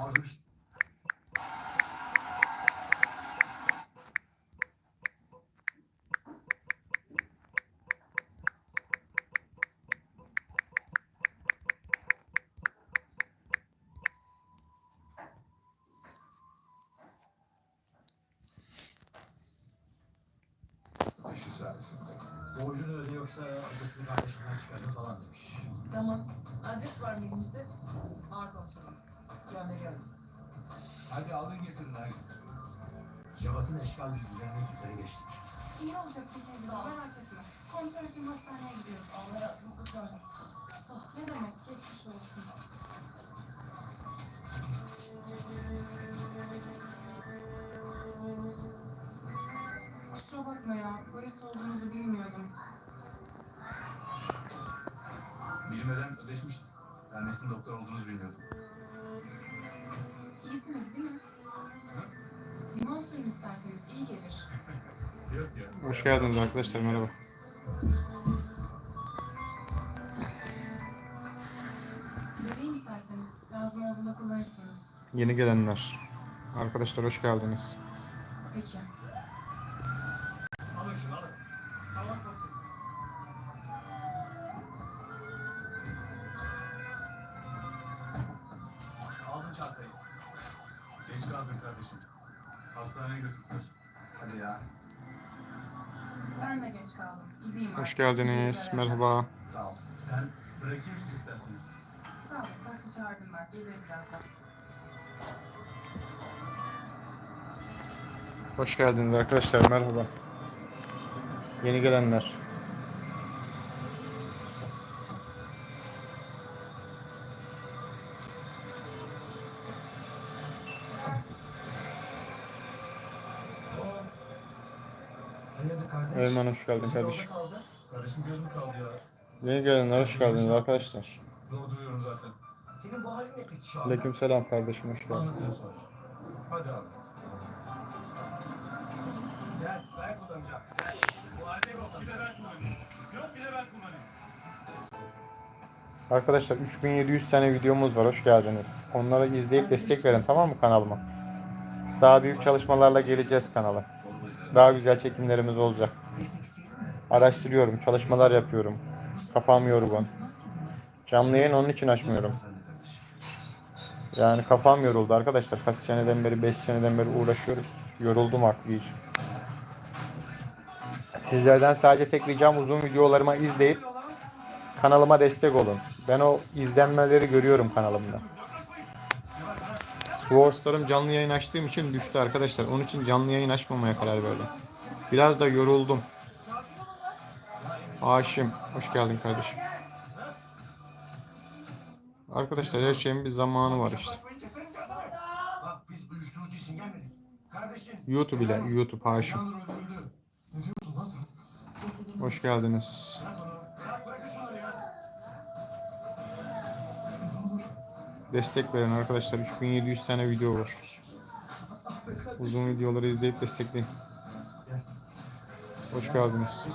Ağzım şiş- Başı sayesinde. Borcunu öde yoksa acısını kardeşinden çıkarın falan demiş. Tamam. Adres var mı elimizde? Ağır komiserim. Gönderiyorum. Hadi alın getirin hadi. Cevat'ın eşkal bilgilerini ekiplere geçtik. İyi olacaksın ol. Merak etme. Kontrol için hastaneye gidiyoruz. Allah hayatımı kurtarsın. Sağ ol. Ne demek? Geçmiş olsun. Kusura bakma ya. Polis olduğunuzu bilmiyordum. Bilmeden ödeşmişiz. Ben de sizin doktor olduğunuzu bilmiyordum. İyisiniz değil mi? Limon suyun isterseniz iyi gelir. Yok ya. Hoş geldiniz arkadaşlar merhaba. Vereyim isterseniz. Lazım olduğunda kullanırsınız. Yeni gelenler. Arkadaşlar hoş geldiniz. Peki. Hoş geldiniz. Merhaba. Sağ ol. Ben bırakayım siz isterseniz. Sağ olun. Taksi çağırdım ben. Gelirim birazdan. Hoş geldiniz arkadaşlar merhaba. Yeni gelenler. Erman hoş geldin kardeşim. Kardeşim göz mü kaldı ya? Yeni gelenler hoş geldiniz arkadaşlar. Zor duruyorum zaten. Senin bu halin ne peki şu anda? Aleyküm selam kardeşim hoş geldin. Anlatırım sonra. Hadi abi. Gel, ben kullanacağım. Bu halde yok. Bir de ben kullanayım. Yok bir de ben kullanayım. Arkadaşlar 3700 tane videomuz var hoş geldiniz. Onları izleyip destek verin tamam mı kanalıma? Daha büyük çalışmalarla geleceğiz kanala. Daha güzel çekimlerimiz olacak. Araştırıyorum, çalışmalar yapıyorum. Kafam yorgun. Canlı yayın onun için açmıyorum. Yani kafam yoruldu arkadaşlar. Kaç seneden beri, 5 seneden beri uğraşıyoruz. Yoruldum artık iyice. Sizlerden sadece tek ricam uzun videolarıma izleyip kanalıma destek olun. Ben o izlenmeleri görüyorum kanalımda. Swars'larım canlı yayın açtığım için düştü arkadaşlar. Onun için canlı yayın açmamaya karar verdim. Biraz da yoruldum. Haşim, hoş geldin kardeşim. Arkadaşlar her şeyin bir zamanı var işte. YouTube ile YouTube Haşim. Hoş geldiniz. Destek verin arkadaşlar. 3700 tane video var. Uzun videoları izleyip destekleyin. Hoş geldiniz.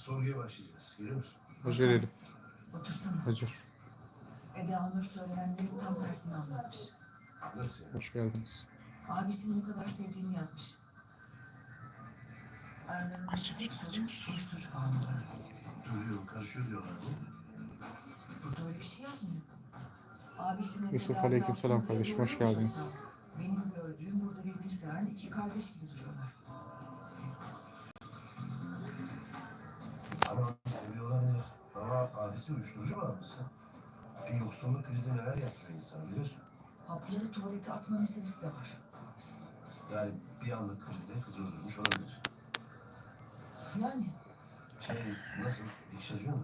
Sorguya başlayacağız. Geliyor musun? Hacer Elif. otursana. Hacer. Eda Nur söylenenlerin tam tersini anlatmış. Nasıl yani? Hoş geldiniz. Abisini bu kadar sevdiğini yazmış. Aralarındaki tek sorun uyuşturucu kanunları. Duyuyor, karışıyor diyorlar değil mi? Burada öyle bir şey yazmıyor. Abisine Yusuf, aleykümselam kardeşim, hoş geldiniz. Benim gördüğüm burada birbirini seven iki kardeş gibi Abisi uyuşturucu abisi? Bir yoksunluk krizi neler yapıyor insan biliyorsun. Hapları tuvalete atma meselesi de var. Yani bir anlık krizde kızı öldürmüş olabilir. Yani, Şey nasıl? Dikiş acıyor mu?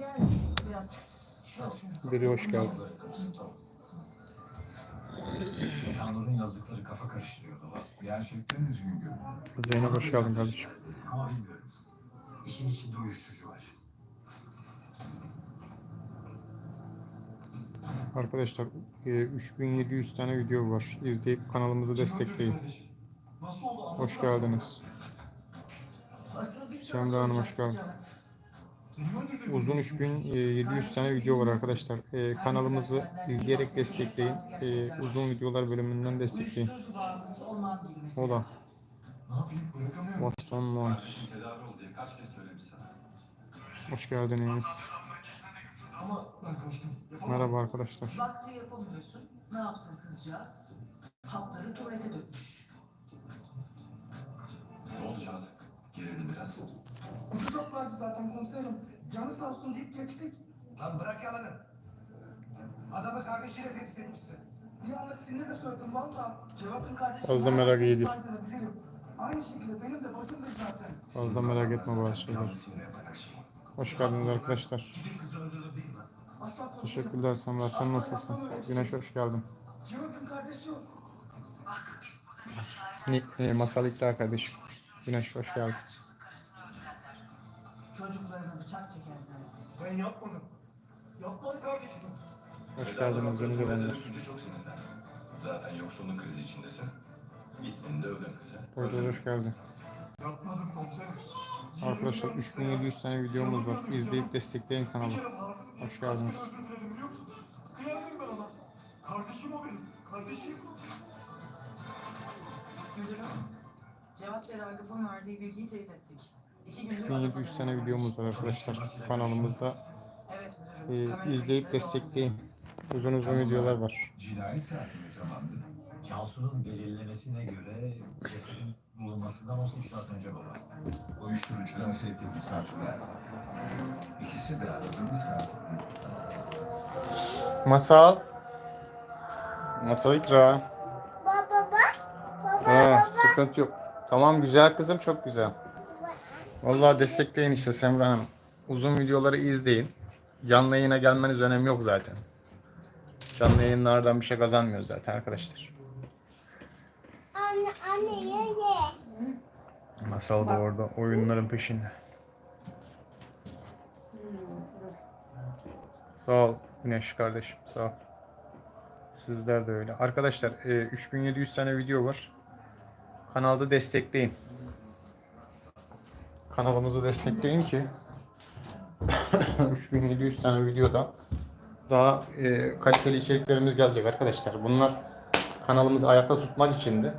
yani biraz şurası. Biri hoş geldi. Tamam. Yağnur'un yazdıkları kafa karıştırıyor baba. Gerçekten üzgün görünüyor. Zeynep hoş geldin kardeşim. Ama bilmiyorum. İşin içinde uyuşturucu var. Arkadaşlar e, 3700 tane video var. İzleyip kanalımızı destekleyin. Nasıl oldu? Anlat Hoş geldiniz. Semra Hanım, hoş geldin. Uzun 3700 tane video var arkadaşlar. E, kanalımızı izleyerek destekleyin. E, uzun videolar bölümünden destekleyin. Uyuşturucu bağımlısı olman değil mesela. O da Ne yapayım? Bırakamıyorum. Watson Mons. Kardeşim tedavi ol diye kaç kez söylemiş sana. Hoş geldiniz. Ama ben kaçtım. Yapamam. Merhaba arkadaşlar. Baktı yapamıyorsun. Ne yapsın kızcağız? Hapları tuvalete dökmüş. Ne oldu Çağatay? Gerildin biraz. Kutu çok vardı zaten komiserim. Canı sağ olsun deyip geçtik. Lan bırak yalanı. Adamı kardeşiyle tehdit etmişsin. Bir anlık sinirle söyledim valla. Cevat'ın kardeşi. Fazla merak bilirim. Aynı şekilde benim de başımda zaten. Fazla merak etme bazı şeyler. Hoş geldiniz arkadaşlar. Gidip kızı öldürdü değil mi? Asla komiserim. Teşekkürler Semra. Sen nasılsın? Güneş hoş geldin. Cevat'ın kardeşi yok. Ni, e, masal İkra kardeşim. Güneş hoş geldin. Çocuklarına bıçak çekenler. Ben yapmadım. Yapmadı kardeşim. Hoş geldiniz çok sinirlendim. Zaten yoksulluk krizi içindesin. Gittin dövdün kızı. Poyraz hoş geldin. Yapmadım komiserim. Arkadaşlar 3700 tane videomuz var. İzleyip destekleyin kanalı. Hoş geldiniz. Özür dilerim biliyor musun? Kıyamam ben ona. Kardeşim o benim. Kardeşim. Müdürüm, Cevat ve Ragıp'ın verdiği bilgiyi teyit ettik. İki gündür 3700 tane videomuz var arkadaşlar. Kanalımızda Evet e, müdürüm. kamera izleyip kayıtları destekleyin. Uzun uzun videolar var. Cinayet saatini tamamdı. Cansu'nun belirlemesine göre cesedin bulunmasından 18 saat önce baba. Uyuşturucudan sevk edilmiş savcılar. İkisi de aradığımız katil. Masal. Masal İkra. Baba bak. Baba Ha, sıkıntı yok. Tamam güzel kızım çok güzel. Vallahi destekleyin işte Semra Hanım. Uzun videoları izleyin. Canlı yayına gelmeniz önemi yok zaten. Canlı yayınlardan bir şey kazanmıyor zaten arkadaşlar. Anne ye. Masal da orada oyunların peşinde. Sağ ol Güneş kardeşim sağ ol. Sizler de öyle. Arkadaşlar e, 3700 tane video var. Kanalda destekleyin. Kanalımızı destekleyin ki 3700 tane videoda daha e, kaliteli içeriklerimiz gelecek arkadaşlar. Bunlar kanalımızı ayakta tutmak için de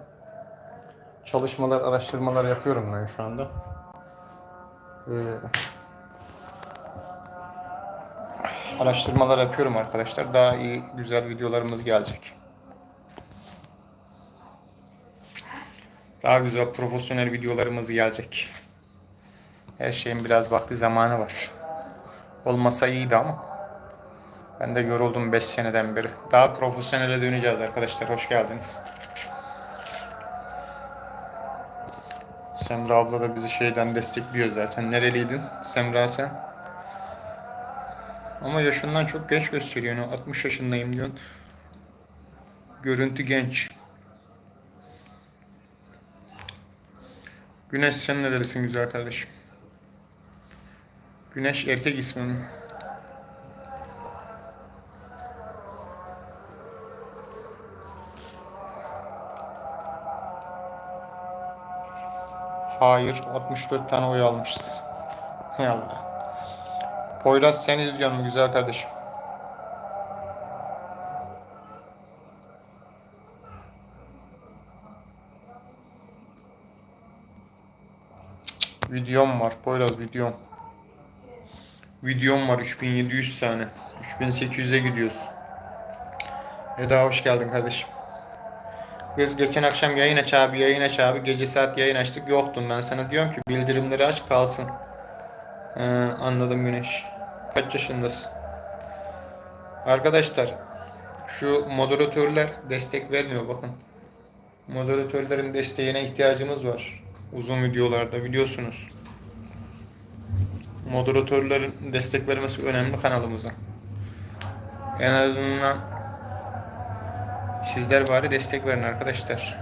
çalışmalar, araştırmalar yapıyorum ben şu anda. Ee, araştırmalar yapıyorum arkadaşlar. Daha iyi, güzel videolarımız gelecek. Daha güzel, profesyonel videolarımız gelecek. Her şeyin biraz vakti zamanı var. Olmasa iyiydi ama. Ben de yoruldum 5 seneden beri. Daha profesyonele döneceğiz arkadaşlar. Hoş geldiniz. Semra abla da bizi şeyden destekliyor zaten. Nereliydin Semra sen? Ama yaşından çok genç gösteriyor. Yani 60 yaşındayım diyorsun. Görüntü genç. Güneş sen nerelisin güzel kardeşim? Güneş erkek ismi mi? Hayır, 64 tane oy almışız. Hay Allah. Poyraz sen izliyor mu güzel kardeşim? Videom var Poyraz videom. Videom var 3700 tane. 3800'e gidiyoruz. Eda hoş geldin kardeşim. Kız geçen akşam yayın aç abi yayın aç abi. Gece saat yayın açtık yoktun. Ben sana diyorum ki bildirimleri aç kalsın. He, anladım Güneş. Kaç yaşındasın? Arkadaşlar şu moderatörler destek vermiyor bakın. Moderatörlerin desteğine ihtiyacımız var. Uzun videolarda biliyorsunuz. Moderatörlerin destek vermesi önemli kanalımıza. En azından Sizler bari destek verin arkadaşlar.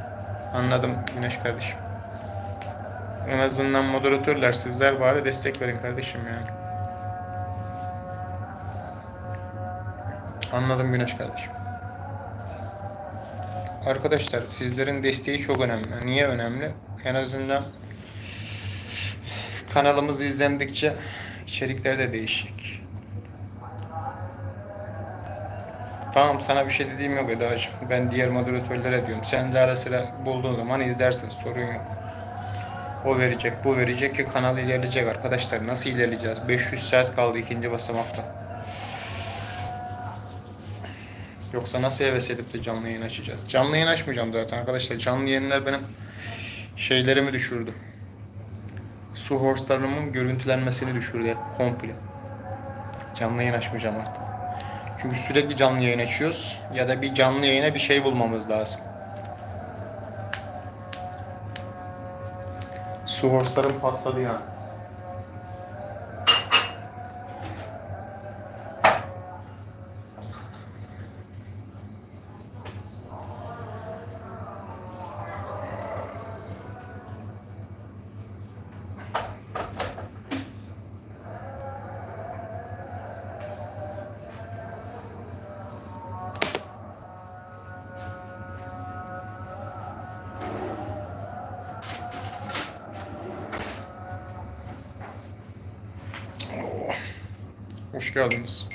Anladım Güneş kardeşim. En azından moderatörler sizler bari destek verin kardeşim yani. Anladım Güneş kardeşim. Arkadaşlar sizlerin desteği çok önemli. Niye önemli? En azından kanalımız izlendikçe içerikler de değişecek. Tamam sana bir şey dediğim yok Eda'cığım. Ben diğer moderatörlere diyorum. Sen de ara sıra bulduğun zaman izlersin. Sorun yok. O verecek, bu verecek ki kanal ilerleyecek arkadaşlar. Nasıl ilerleyeceğiz? 500 saat kaldı ikinci basamakta. Yoksa nasıl heves edip de canlı yayın açacağız? Canlı yayın açmayacağım zaten arkadaşlar. Canlı yayınlar benim şeylerimi düşürdü. Su horse'larımın görüntülenmesini düşürdü komple. Canlı yayın açmayacağım artık. Çünkü sürekli canlı yayın açıyoruz. Ya da bir canlı yayına bir şey bulmamız lazım. Su horse'larım patladı yani. Geldiniz.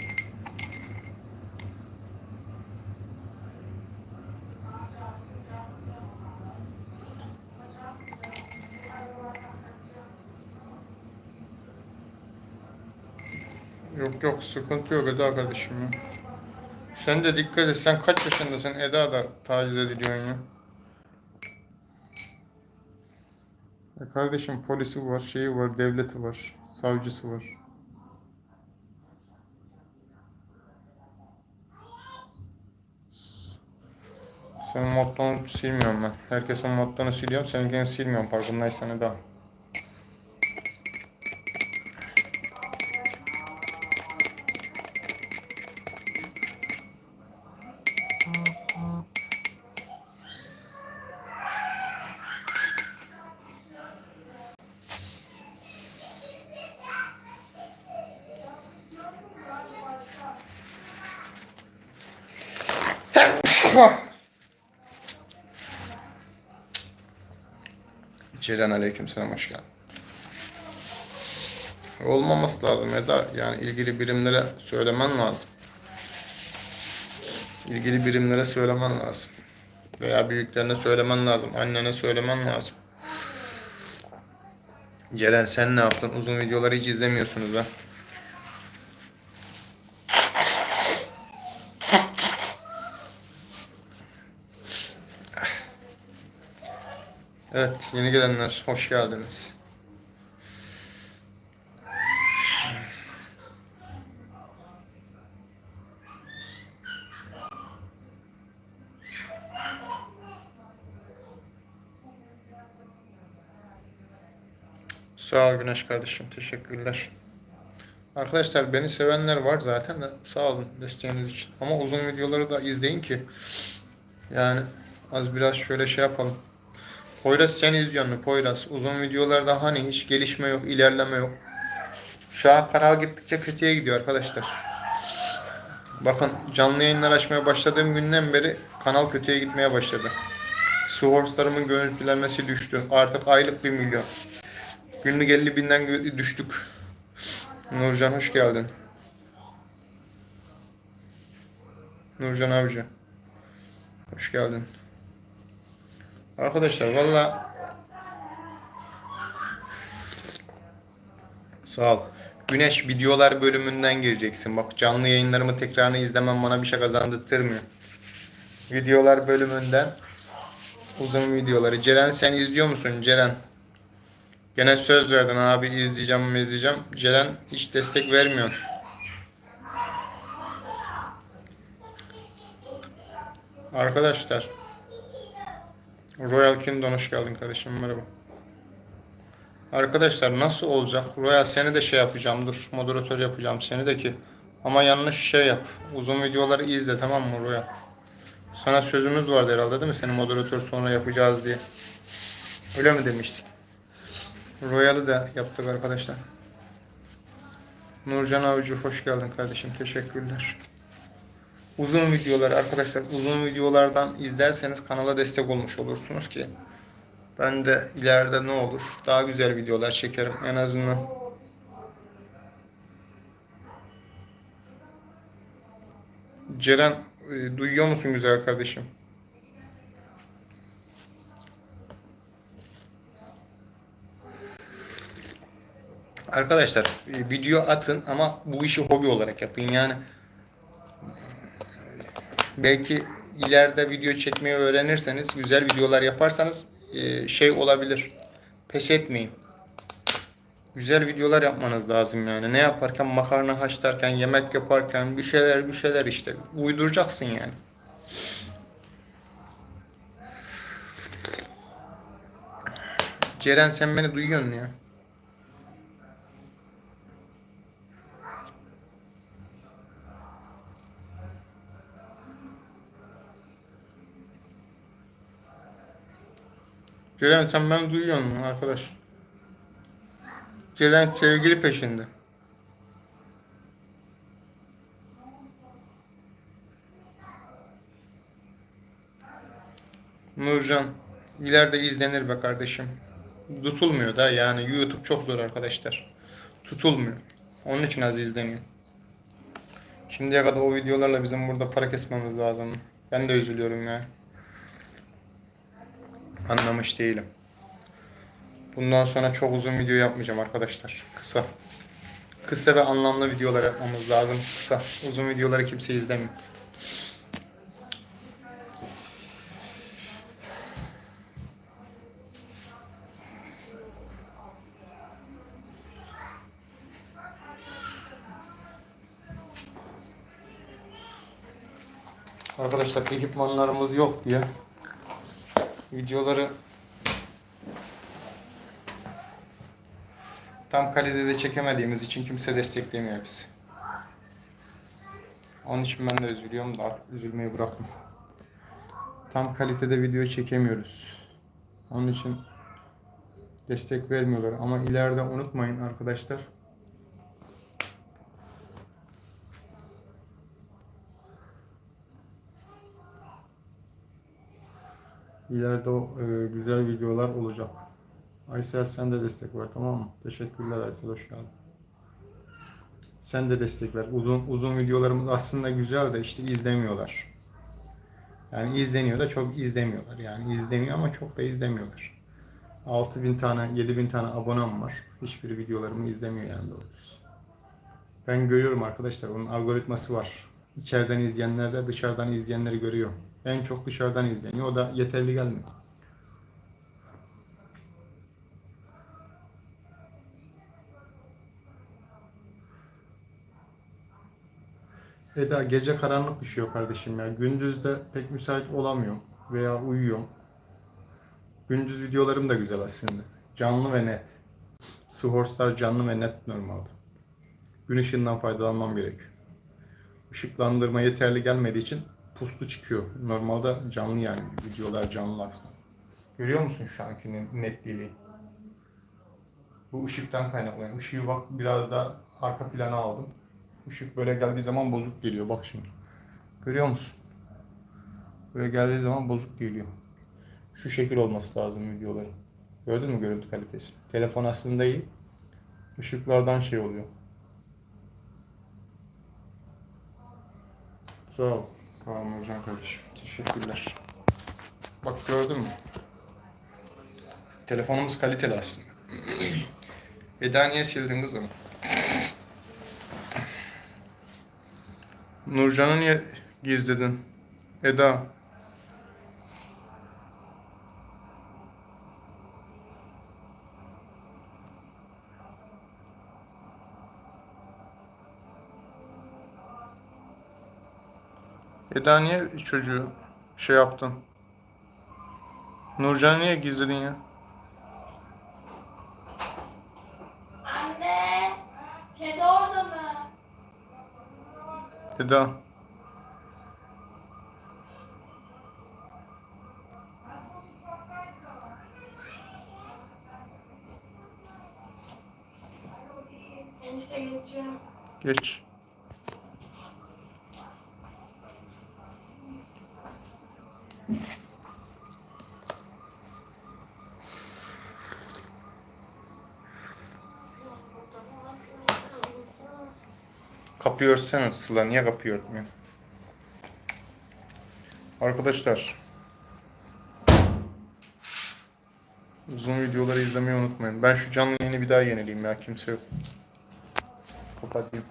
Yok yok sıkıntı yok Eda kardeşim ya. Sen de dikkat et. Sen kaç yaşındasın? Eda da taciz ediliyorsun ya. E kardeşim polisi var, şeyi var, devleti var, savcısı var. Senin mottonu silmiyorum ben. Herkesin mottonu siliyorum. Seninkini silmiyorum farkındaysan Eda. Ceren aleykümselam hoş geldin. Olmaması lazım Eda. Yani ilgili birimlere söylemen lazım. İlgili birimlere söylemen lazım. Veya büyüklerine söylemen lazım. Annene söylemen lazım. Ceren sen ne yaptın? Uzun videoları hiç izlemiyorsunuz ha. Evet, yeni gelenler hoş geldiniz. Sağ ol Güneş kardeşim, teşekkürler. Arkadaşlar beni sevenler var zaten de sağ olun desteğiniz için. Ama uzun videoları da izleyin ki yani az biraz şöyle şey yapalım. Poyraz sen izliyorsun? Poyraz. Uzun videolarda hani hiç gelişme yok, ilerleme yok. Şu an kanal gittikçe kötüye gidiyor arkadaşlar. Bakın canlı yayınlar açmaya başladığım günden beri kanal kötüye gitmeye başladı. Su horse'larımın görüntülenmesi düştü. Artık aylık 1 milyon. Günlük 50 binden düştük. Nurcan hoş geldin. Nurcan Avcı. Hoş geldin. Arkadaşlar valla Sağ ol. Güneş videolar bölümünden gireceksin. Bak canlı yayınlarımı tekrarını izlemem bana bir şey kazandırtmıyor. Videolar bölümünden uzun videoları. Ceren sen izliyor musun Ceren? Gene söz verdin abi izleyeceğim izleyeceğim. Ceren hiç destek vermiyor. Arkadaşlar Royal Kingdom hoş geldin kardeşim merhaba. Arkadaşlar nasıl olacak? Royal seni de şey yapacağım dur. Moderatör yapacağım seni de ki. Ama yanlış şey yap. Uzun videoları izle tamam mı Royal? Sana sözümüz vardı herhalde değil mi? Seni moderatör sonra yapacağız diye. Öyle mi demiştik? Royal'ı da yaptık arkadaşlar. Nurcan Avcı hoş geldin kardeşim. Teşekkürler. Uzun videolar arkadaşlar uzun videolardan izlerseniz kanala destek olmuş olursunuz ki ben de ileride ne olur daha güzel videolar çekerim en azından. Ceren e, duyuyor musun güzel kardeşim? Arkadaşlar e, video atın ama bu işi hobi olarak yapın. Yani belki ileride video çekmeyi öğrenirseniz, güzel videolar yaparsanız e, şey olabilir. Pes etmeyin. Güzel videolar yapmanız lazım yani. Ne yaparken makarna haşlarken, yemek yaparken bir şeyler bir şeyler işte uyduracaksın yani. Ceren sen beni duyuyorsun ya. Ceren sen beni duyuyor musun arkadaş? Ceren sevgili peşinde. Nurcan ileride izlenir be kardeşim. Tutulmuyor da yani YouTube çok zor arkadaşlar. Tutulmuyor. Onun için az izleniyor. Şimdiye kadar o videolarla bizim burada para kesmemiz lazım. Ben de üzülüyorum ya. Anlamış değilim. Bundan sonra çok uzun video yapmayacağım arkadaşlar. Kısa. Kısa ve anlamlı videolar yapmamız lazım. Kısa. Uzun videoları kimse izlemiyor. Arkadaşlar ekipmanlarımız yok diye videoları tam kalitede çekemediğimiz için kimse desteklemiyor bizi. Onun için ben de üzülüyorum da artık üzülmeyi bıraktım. Tam kalitede video çekemiyoruz. Onun için destek vermiyorlar. Ama ileride unutmayın arkadaşlar. İleride o e, güzel videolar olacak. Aysel sen de destek ver tamam mı? Teşekkürler Aysel hoş geldin. Sen de destek ver. Uzun uzun videolarımız aslında güzel de işte izlemiyorlar. Yani izleniyor da çok izlemiyorlar. Yani izleniyor ama çok da izlemiyorlar. 6000 tane, 7000 tane abonem var. Hiçbir videolarımı izlemiyor yani doğrusu. Ben görüyorum arkadaşlar onun algoritması var. İçeriden izleyenler de dışarıdan izleyenleri görüyor. En çok dışarıdan izleniyor. O da yeterli gelmiyor. Eda gece karanlık düşüyor kardeşim ya. Gündüz de pek müsait olamıyorum veya uyuyorum. Gündüz videolarım da güzel aslında. Canlı ve net. Swordstar canlı ve net normalde. Gün ışığından faydalanmam gerekiyor. Işıklandırma yeterli gelmediği için puslu çıkıyor. Normalde canlı yani videolar canlı aslında. Görüyor musun şu anki netliği? Bu ışıktan kaynaklanıyor. Işığı bak biraz daha arka plana aldım. Işık böyle geldiği zaman bozuk geliyor. Bak şimdi. Görüyor musun? Böyle geldiği zaman bozuk geliyor. Şu şekil olması lazım videoların. Gördün mü görüntü kalitesi? Telefon aslında iyi. Işıklardan şey oluyor. Sağ ol. Sağ olun hocam kardeşim. Teşekkürler. Bak gördün mü? Telefonumuz kaliteli aslında. Eda niye sildin kız onu? Nurcan'ı niye gizledin? Eda. Eda niye çocuğu şey yaptın? Nurcan'ı niye gizledin ya? Anne. Kedi orada mı? Eda. Enişte geçeceğim. Geç. Kapıyı örtsene Sıla. Niye kapıyı örtmüyor? Arkadaşlar. Uzun videoları izlemeyi unutmayın. Ben şu canlı yayını bir daha yenileyim ya. Kimse yok. Kapatayım.